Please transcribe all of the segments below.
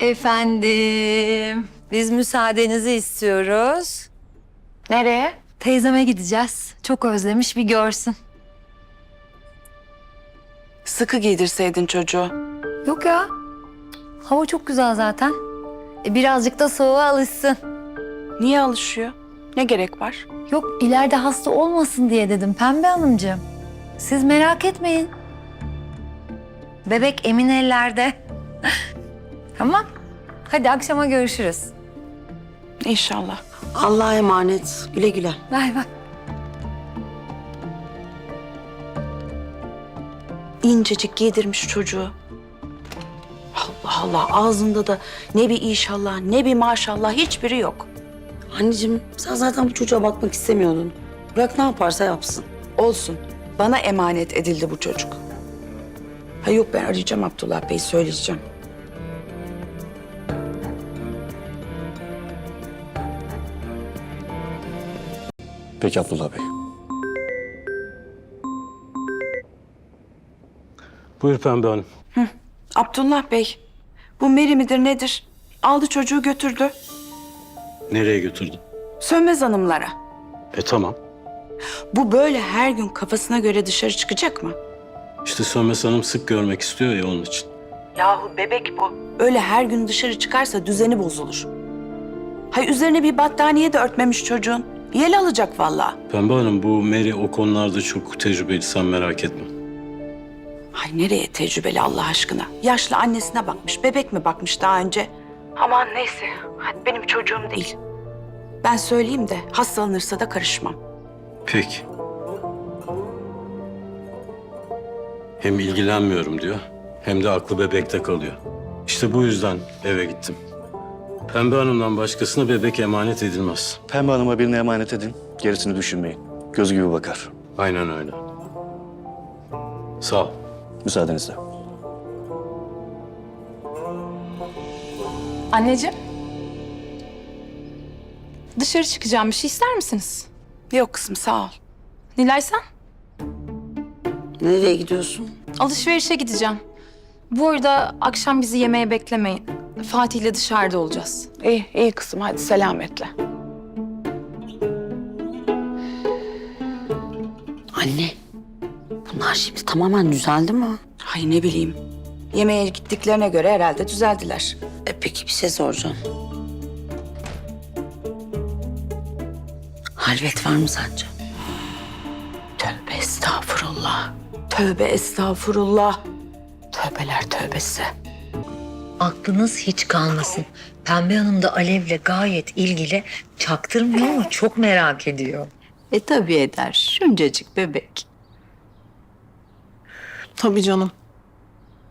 Efendim, biz müsaadenizi istiyoruz. Nereye? Teyzeme gideceğiz. Çok özlemiş bir görsün. Sıkı giydirseydin çocuğu. Yok ya. Hava çok güzel zaten. E, birazcık da soğuğa alışsın. Niye alışıyor? Ne gerek var? Yok ileride hasta olmasın diye dedim Pembe Hanımcığım. Siz merak etmeyin. Bebek emin ellerde. tamam. Hadi akşama görüşürüz. İnşallah. Allah'a emanet. Güle güle. Bay bay. İncecik giydirmiş çocuğu. Allah Allah ağzında da ne bir inşallah ne bir maşallah hiçbiri yok. Anneciğim sen zaten bu çocuğa bakmak istemiyordun. Bırak ne yaparsa yapsın. Olsun. Bana emanet edildi bu çocuk. Ha yok ben arayacağım Abdullah Bey söyleyeceğim. Peki Abdullah Bey. Buyur Pembe Hanım. Abdullah Bey bu Meri midir nedir? Aldı çocuğu götürdü. Nereye götürdün? Sönmez hanımlara. E tamam. Bu böyle her gün kafasına göre dışarı çıkacak mı? İşte Sönmez Hanım sık görmek istiyor ya onun için. Yahu bebek bu. Öyle her gün dışarı çıkarsa düzeni bozulur. Hay üzerine bir battaniye de örtmemiş çocuğun. Yel alacak vallahi. Pembe Hanım bu Mary o konularda çok tecrübeli sen merak etme. Ay nereye tecrübeli Allah aşkına? Yaşlı annesine bakmış, bebek mi bakmış daha önce? Aman neyse, hadi benim çocuğum değil. Ben söyleyeyim de hastalanırsa da karışmam. Peki. Hem ilgilenmiyorum diyor hem de aklı bebekte kalıyor. İşte bu yüzden eve gittim. Pembe Hanım'dan başkasına bebek emanet edilmez. Pembe Hanım'a birine emanet edin. Gerisini düşünmeyin. Göz gibi bakar. Aynen öyle. Sağ ol. Müsaadenizle. Anneciğim. Dışarı çıkacağım. Bir şey ister misiniz? Yok kızım sağ ol. Nilay sen? Nereye gidiyorsun? Alışverişe gideceğim. Bu arada akşam bizi yemeğe beklemeyin. Fatih ile dışarıda olacağız. İyi, iyi kızım hadi selametle. Anne. Bunlar şimdi tamamen düzeldi mi? Ay ne bileyim. Yemeğe gittiklerine göre herhalde düzeldiler. E peki bir şey soracağım. Halvet var mı sence? Tövbe estağfurullah. Tövbe estağfurullah. Tövbeler tövbesi. Aklınız hiç kalmasın. Pembe Hanım da Alev'le gayet ilgili çaktırmıyor ama çok merak ediyor. E tabii eder. Şuncacık bebek. Tabii canım.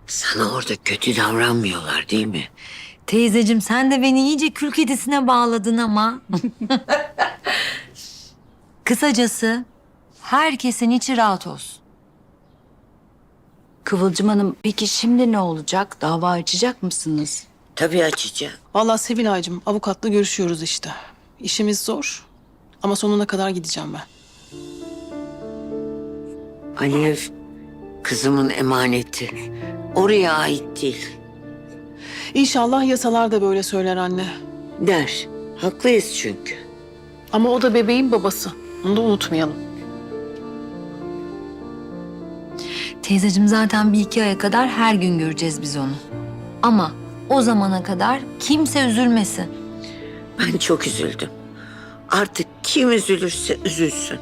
Sana orada kötü davranmıyorlar değil mi? Teyzeciğim sen de beni iyice kül kedisine bağladın ama. Kısacası herkesin içi rahat olsun. Kıvılcım Hanım peki şimdi ne olacak? Dava açacak mısınız? Tabii açacağım. Vallahi Sevilay'cığım avukatla görüşüyoruz işte. İşimiz zor ama sonuna kadar gideceğim ben. Alev kızımın emaneti. Oraya ait değil. İnşallah yasalar da böyle söyler anne. Der. Haklıyız çünkü. Ama o da bebeğin babası. Onu da unutmayalım. Teyzeciğim zaten bir iki aya kadar her gün göreceğiz biz onu. Ama o zamana kadar kimse üzülmesin. Ben çok üzüldüm. Artık kim üzülürse üzülsün.